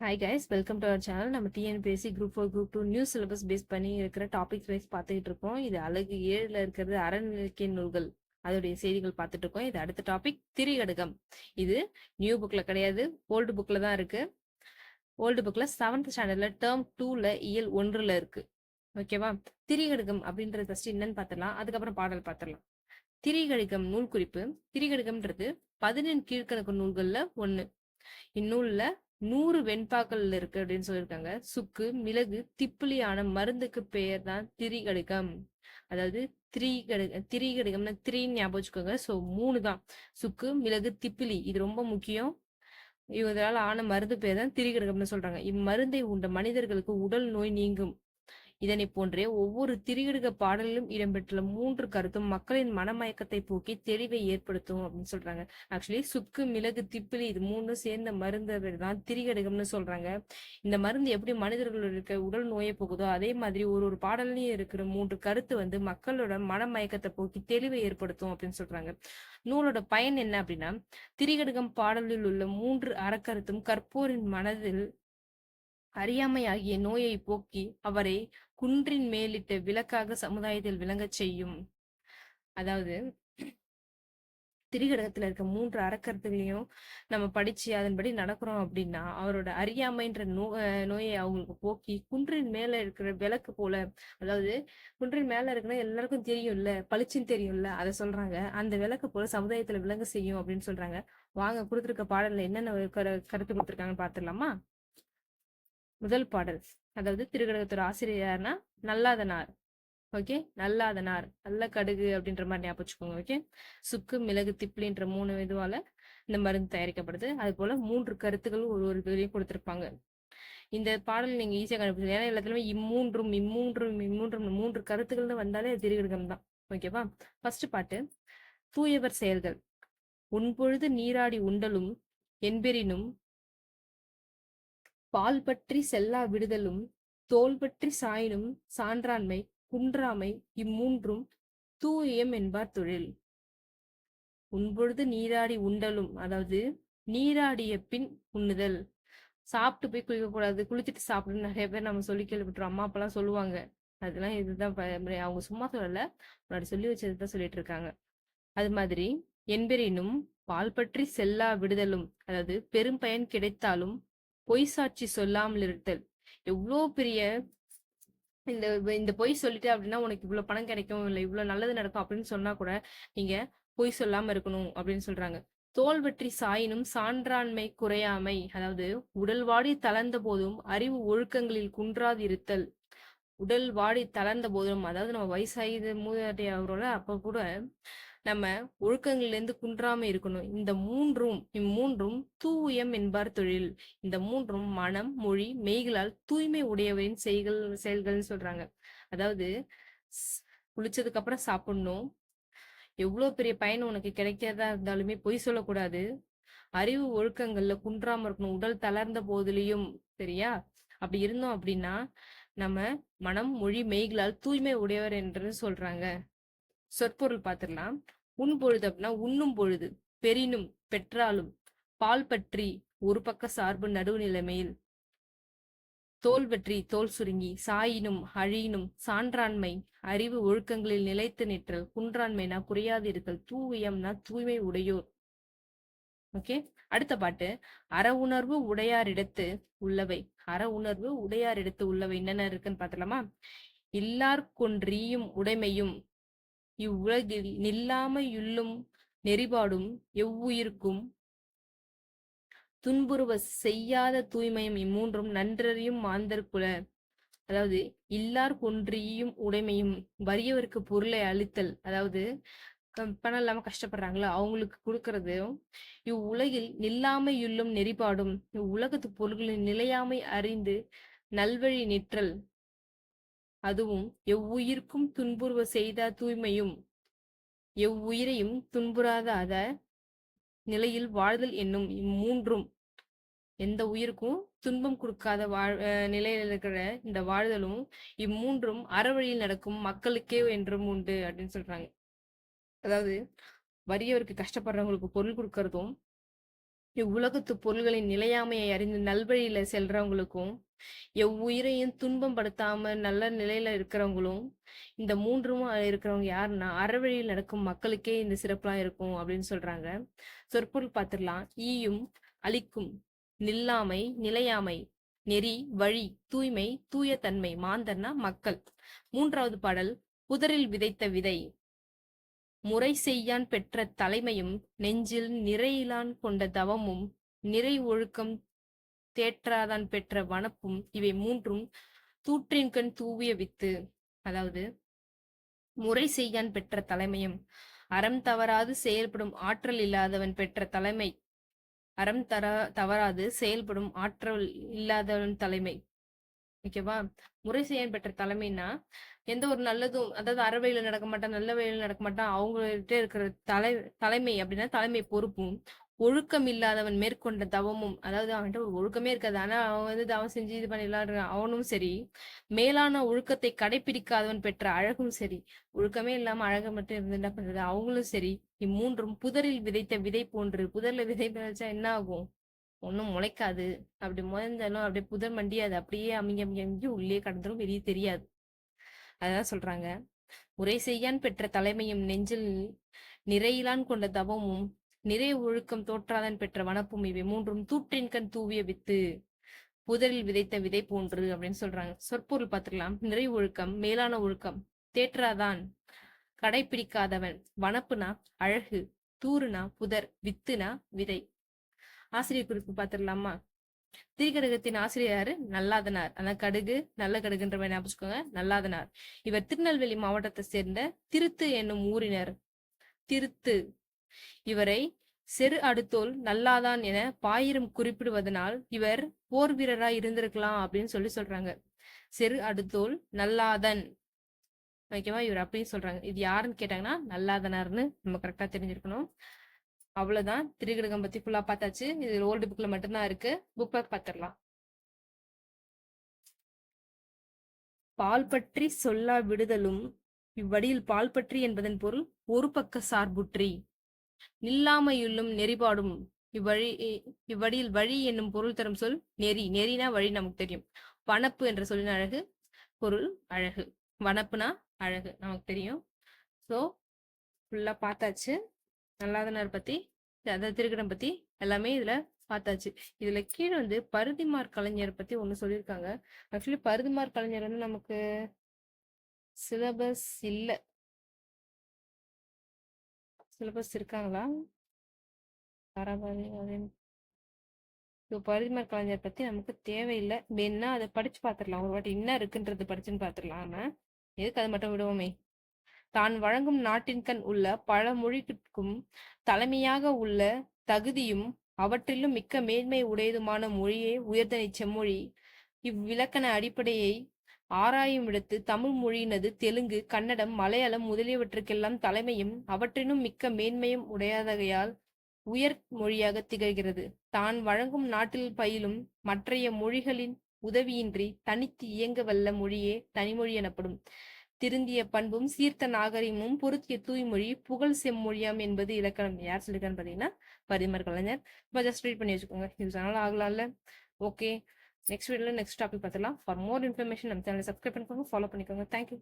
Hi guys welcome to our channel நம்ம TNPSC group four group two new syllabus base பண்ணி இருக்கிற topic wise பார்த்துக்கிட்டு இருக்கோம். இது அழகு ஏழில் இருக்கிறது அறநிலைக்கிய நூல்கள். அதோடைய செய்திகள் பார்த்துட்டு இருக்கோம். இது அடுத்த டாபிக் திரிகடுகம். இது நியூ புக்ல கிடையாது ஓல்டு புக்ல தான் இருக்கு. ஓல்டு புக்ல செவன்த் ஸ்டாண்டர்ட்ல டேர்ம் டூல இயல் ஒன்றுல இருக்கு. ஓகேவா திரிகடுகம் அப்படின்றது ஃபர்ஸ்ட் என்னன்னு பார்த்துடலாம். அதுக்கப்புறம் பாடல் பார்த்துடலாம். திரிகடுகம் நூல் குறிப்பு. திரிகடுகம்ன்றது பதினெண் கீழ்கணக்கு நூல்கள்ல ஒன்று இந்நூல்ல நூறு வெண்பாக்கள் இருக்கு அப்படின்னு சொல்லியிருக்காங்க. சுக்கு மிளகு திப்பிலியான மருந்துக்கு பெயர் தான் திரிகடுகம். அதாவது திரிகடு திரிகடுகம்னா திரி ஞாபகம் வச்சுக்கோங்க. ஸோ மூணு தான். சுக்கு மிளகு திப்பிலி. இது ரொம்ப முக்கியம். இவங்களால ஆன மருந்து பேர் தான் திரிகடுகம்னு சொல்றாங்க. இம்மருந்தை உண்ட மனிதர்களுக்கு உடல் நோய் நீங்கும். இதனை போன்றே ஒவ்வொரு திரியிடுக பாடலிலும் இடம்பெற்றுள்ள மூன்று கருத்தும் மக்களின் மனமயக்கத்தை போக்கி தெளிவை ஏற்படுத்தும் அப்படின்னு சொல்றாங்க. ஆக்சுவலி சுக்கு மிளகு திப்பிலி இது மூணு சேர்ந்த மருந்து தான் திரிகடுகம்னு சொல்றாங்க. இந்த மருந்து எப்படி மனிதர்களோட இருக்க உடல் நோயை போகுதோ அதே மாதிரி ஒரு ஒரு பாடல்லையும் இருக்கிற மூன்று கருத்து வந்து மக்களோட மனமயக்கத்தை போக்கி தெளிவை ஏற்படுத்தும் அப்படின்னு சொல்றாங்க. நூலோட பயன் என்ன அப்படின்னா திரிகடுகம் பாடலில் உள்ள மூன்று அறக்கருத்தும் கற்போரின் மனதில் அறியாமை ஆகிய நோயை போக்கி அவரை குன்றின் மேலிட்ட விளக்காக சமுதாயத்தில் விளங்கச் செய்யும். அதாவது திரிகடகத்துல இருக்க மூன்று அறக்கருத்துகளையும் நம்ம படிச்சு அதன்படி நடக்கிறோம் அப்படின்னா அவரோட அறியாமைன்ற நோ நோயை அவங்களுக்கு போக்கி குன்றின் மேல இருக்கிற விளக்கு போல அதாவது குன்றின் மேல இருக்கிற எல்லாருக்கும் தெரியும்ல பளிச்சுன்னு தெரியும்ல அதை சொல்றாங்க. அந்த விளக்கு போல சமுதாயத்துல விளங்க செய்யும் அப்படின்னு சொல்றாங்க. வாங்க கொடுத்துருக்க பாடல்ல என்னென்ன கரு கருத்து கொடுத்துருக்காங்கன்னு பாத்துடலாமா முதல் பாடல். அதாவது திருக்கடகத்தோட ஆசிரியர்னா நல்லாதனார். ஓகே? நல்லாதனார். நல்ல கடுகு அப்படின்ற மாதிரி ஞாபகம் வச்சுக்கோங்க ஓகே? சுக்கு மிளகு திப்ளின்ற மூணு இதுவால இந்த மருந்து தயாரிக்கப்படுது. அது போல மூன்று கருத்துக்களும் ஒரு ஒரு இதுலையும் கொடுத்துருப்பாங்க. இந்த பாடல் நீங்க ஈஸியாக கண்டுபிடிச்சு ஏன்னா எல்லாத்துலயுமே இம்மூன்றும் இம்மூன்றும் இம்மூன்றும் மூன்று கருத்துக்கள்னு வந்தாலே திருகடகம் தான். ஓகேவா? ஃபர்ஸ்ட் பாட்டு தூயவர் செயல்கள். உன்பொழுது நீராடி உண்டலும் என்பெரினும் பால் பற்றி செல்லா விடுதலும் தோல் பற்றி சாயினும் சான்றாண்மை குன்றாமை இம்மூன்றும் தூயம் என்பார் தொழில். உன்பொழுது நீராடி உண்டலும் அதாவது நீராடிய பின் உண்ணுதல். சாப்பிட்டு போய் குளிக்க கூடாது குளிச்சுட்டு சாப்பிடுன்னு நிறைய பேர் நம்ம சொல்லி கேள்விப்பட்டோம் அம்மா அப்பெல்லாம் சொல்லுவாங்க. அதெல்லாம் இதுதான் அவங்க சும்மா சொல்லல. முன்னாடி சொல்லி வச்சதுதான் சொல்லிட்டு இருக்காங்க. அது மாதிரி என்பெரினும் பால் பற்றி செல்லா விடுதலும் அதாவது பெரும் பயன் கிடைத்தாலும் பொய் சாட்சி சொல்லாமல் இருத்தல். எவ்வளோ பெரிய இந்த இந்த பொய் சொல்லிட்டு அப்படின்னா உனக்கு இவ்வளவு பணம் கிடைக்கும் இல்லை இவ்வளவு நல்லது நடக்கும் அப்படின்னு சொன்னா கூட நீங்க பொய் சொல்லாம இருக்கணும் அப்படின்னு சொல்றாங்க. தோல் வெற்றி சாயினும் சான்றாண்மை குறையாமை அதாவது உடல் வாடி தளர்ந்த போதும் அறிவு ஒழுக்கங்களில் குன்றாது இருத்தல். உடல் வாடி தளர்ந்த போதும் அதாவது நம்ம வயசாகி மூதாட்டி ஆகுறோம்ல அப்ப கூட நம்ம ஒழுக்கங்கள்லேருந்து குன்றாம இருக்கணும். இந்த மூன்றும் இம்மூன்றும் தூயம் என்பார் தொழில். இந்த மூன்றும் மனம் மொழி மெய்களால் தூய்மை உடையவரின் செய்கள் செயல்கள்னு சொல்றாங்க. அதாவது குளிச்சதுக்கு அப்புறம் சாப்பிடணும். எவ்வளவு பெரிய பயன் உனக்கு கிடைக்கிறதா இருந்தாலுமே பொய் சொல்லக்கூடாது. அறிவு ஒழுக்கங்கள்ல குன்றாம இருக்கணும். உடல் தளர்ந்த போதிலையும் சரியா? அப்படி இருந்தோம் அப்படின்னா நம்ம மனம் மொழி மெய்களால் தூய்மை உடையவர் என்று சொல்றாங்க. சொற்பொருள் பார்த்துடலாம் உண்பொழுது அப்படின்னா உண்ணும் பொழுது பெரினும் பெற்றாலும் பால் பற்றி ஒரு பக்க சார்பு நடுவுநிலைமையில் தோல் பற்றி தோல் சுருங்கி சாயினும் அழியினும் சான்றாண்மை அறிவு ஒழுக்கங்களில் நிலைத்து நிற்றல் குன்றாண்மைனா குறையாதிருத்தல் தூயம்னா தூய்மை உடையோர். ஓகே? அடுத்த பாட்டு. அற உணர்வு உடையாரிடத்து உள்ளவை. அற உணர்வு உடையாரிடத்து உள்ளவை என்னென்ன இருக்குன்னு பார்த்தலாமா இல்லார்கொன்றியும் உடைமையும் இவ்வுலகில் நில்லாமையுள்ளும் நெறிபாடும் எவ்வுயிர்க்கும்? துன்புறுவ செய்யாத தூய்மையும் இம்மூன்றும் நன்றறியும் மாந்தர்குல. அதாவது இல்லார் கொன்றியும் உடைமையும் வறியவருக்கு பொருளை அளித்தல். அதாவது பணம் இல்லாம கஷ்டப்படுறாங்களோ? அவங்களுக்கு கொடுக்கறதும் இவ்வுலகில் நில்லாமையுள்ளும் நெறிபாடும் இவ்வுலகத்து பொருள்களின் நிலையாமை அறிந்து நல்வழி நிற்றல். அதுவும் எவ்வுயிர்க்கும் துன்புறுவ செய்த தூய்மையும் எவ்வுயிரையும் துன்புறாத அத நிலையில் வாழ்தல் என்னும் இம்மூன்றும் எந்த உயிருக்கும் துன்பம் கொடுக்காத வாழ் நிலையில இருக்கிற இந்த வாழ்தலும் இம்மூன்றும் அறவழியில் நடக்கும் மக்களுக்கே என்றும் உண்டு அப்படின்னு சொல்றாங்க. அதாவது வறியவருக்கு கஷ்டப்படுறவங்களுக்கு பொருள் கொடுக்கறதும் இவ்வுலகத்து பொருள்களின் நிலையாமையை அறிந்து நல்வழியில செல்றவங்களுக்கும் எவ்வுயிரையும் துன்பம் படுத்தாம நல்ல நிலையில இருக்கிறவங்களும் இந்த மூன்றும் இருக்கிறவங்க யாருன்னா அறவழியில் நடக்கும் மக்களுக்கே இந்த சிறப்புலாம் இருக்கும் அப்படின்னு சொல்றாங்க. சொற்பொருள் பார்த்துடலாம். ஈயும் அழிக்கும் நில்லாமை நிலையாமை நெறி வழி தூய்மை தூய தன்மை மாந்தர்னா மக்கள். மூன்றாவது பாடல் புதரில் விதைத்த விதை. முறை செய்யான் பெற்ற தலைமையும் நெஞ்சில் நிறையிலான் கொண்ட தவமும் நிறை ஒழுக்கம் தேற்றாதான் பெற்ற வனப்பும் இவை மூன்றும் தூற்றின்கண் தூவிய வித்து. அதாவது முறை செய்யான் பெற்ற தலைமையும் அறம் தவறாது செயல்படும் ஆற்றல் இல்லாதவன் பெற்ற தலைமை அறம் தர தவறாது செயல்படும் ஆற்றல் இல்லாதவன் தலைமை. ஓகேவா? முறை செய்யன் பெற்ற தலைமைனா எந்த ஒரு நல்லதும் அதாவது அறவையில நடக்க மாட்டான் நல்ல வழியில நடக்க மாட்டான் அவங்கள்ட்ட இருக்கிற தலை தலைமை அப்படின்னா தலைமை பொறுப்பும் ஒழுக்கம் இல்லாதவன் மேற்கொண்ட தவமும் அதாவது அவன்கிட்ட ஒரு ஒழுக்கமே இருக்காது. ஆனா அவன் வந்து தவம் செஞ்சு இது பண்ணிடலாம் அவனும் சரி. மேலான ஒழுக்கத்தை கடைபிடிக்காதவன் பெற்ற அழகும் சரி. ஒழுக்கமே இல்லாம அழக மட்டும் இருந்து என்ன பண்றது? அவங்களும் சரி. இம்மூன்றும் புதரில் விதைத்த விதை போன்று. புதர்ல விதை விதைச்சா என்ன ஆகும்? ஒன்றும் முளைக்காது. அப்படி முளைந்தாலும் அப்படியே புதர் மண்டி அது அப்படியே அமைங்க அமைங்க உள்ளே கடந்துரும். வெளியே தெரியாது. அதான் சொல்றாங்க. உரை செய்யான் பெற்ற தலைமையும் நெஞ்சில் நிறையிலான் கொண்ட தவமும் நிறை ஒழுக்கம் தோற்றாதன் பெற்ற வனப்பும் இவை மூன்றும் தூற்றின் கண் தூவிய வித்து புதரில் விதைத்த விதை போன்று அப்படின்னு சொல்றாங்க. சொற்பொருள் பார்த்துக்கலாம். நிறை ஒழுக்கம் மேலான ஒழுக்கம் தேற்றாதான் கடைபிடிக்காதவன் வனப்புனா அழகு தூறுனா புதர் வித்துனா விதை. ஆசிரியர் குறிப்பு பார்த்துடலாமா? திரிகடுகத்தின் ஆசிரியர் நல்லாதனார். அந்த கடுகு நல்ல கடுகுன்ற ஞாபகம் நல்லாதனார். இவர் திருநெல்வேலி மாவட்டத்தை சேர்ந்த திருத்து என்னும் ஊரினர். திருத்து. இவரை செரு அடுத்தோல் நல்லாதான் என பாயிரம் குறிப்பிடுவதனால் இவர் போர் வீரராய் இருந்திருக்கலாம் அப்படின்னு சொல்லி சொல்றாங்க. செரு அடுத்தோல் நல்லாதன் ஓகேவா? இவர் அப்படின்னு சொல்றாங்க. இது யாருன்னு கேட்டாங்கன்னா நல்லாதனார்னு நம்ம கரெக்டா தெரிஞ்சிருக்கணும். அவ்வளவுதான். திரிகடகம் பத்தி ஃபுல்லா பார்த்தாச்சு. இது ஓல்டு புக்ல மட்டும்தான் இருக்கு. புக் பேக் பார்த்துடலாம். பால் பற்றி சொல்லா விடுதலும் இவ்வடியில் பால் பற்றி என்பதன் பொருள் ஒரு பக்க சார்புற்றி. நில்லாமையுள்ளும் நெறிபாடும். இவ்வழி இவ்வழியில் வழி என்னும் பொருள் தரும் சொல் நெறி. நெறினா வழி நமக்கு தெரியும். வனப்பு என்ற சொல்லின் அழகு பொருள் அழகு. வனப்புனா அழகு நமக்கு தெரியும். ஸோ ஃபுல்லா பார்த்தாச்சு நல்லாதனார் பத்தி அந்த திருக்கடம் பத்தி எல்லாமே இதுல பார்த்தாச்சு இதுல கீழே வந்து பருதிமார் கலைஞர் பத்தி ஒண்ணு சொல்லியிருக்காங்க ஆக்சுவலி பருதிமார் கலைஞர் வந்து நமக்கு சிலபஸ் இல்ல. சிலபஸ் இருக்காங்களா? பருதிமார் கலைஞர் பத்தி நமக்கு தேவையில்லை. வேணா அதை படிச்சு பாத்துடலாம் ஒரு வாட்டி என்ன இருக்குன்றது படிச்சுன்னு பாத்துடலாம் எதுக்கு அதை மட்டும் விடுவோமே? தான் வழங்கும் நாட்டின்கண் உள்ள பல மொழிக்கும் தலைமையாக உள்ள தகுதியும் அவற்றிலும் மிக்க மேன்மை உடையதுமான மொழியே உயர்தனை செம்மொழி இவ்விலக்கண அடிப்படையை ஆராயும் இடத்து தமிழ் மொழியினது தெலுங்கு கன்னடம் மலையாளம் முதலியவற்றுக்கெல்லாம் தலைமையும் அவற்றினும் மிக்க மேன்மையும் உடையதகையால் உயர் மொழியாக திகழ்கிறது. தான் வழங்கும் நாட்டில் பயிலும் மற்றைய மொழிகளின் உதவியின்றி தனித்து இயங்க வல்ல மொழியே தனிமொழி எனப்படும். திருந்திய பண்பும் சீர்த்த நாகரிகமும் பொருத்திய தூய்மொழி புகழ் செம்மொழியாம் என்பது இலக்கணம். யார் சொல்லிருக்கான்னு பாத்தீங்கன்னா பரிமர் கலைஞர். இப்போ ஜஸ்ட் ரீட் பண்ணி வச்சுக்கோங்க. யூஸ் ஆனாலும் ஆகலாம்ல. ஓகே நெக்ஸ்ட் வீடியோவில் நெக்ஸ்ட் டாபிக் பார்த்துலாம் ஃபார் மோர் இன்ஃபர்மேஷன் நம்ம சேனலை சப்ஸ்கிரைப் பண்ணிக்கோங்க. ஃபாலோ பண்ணிக்கோங்க. தேங்க்யூ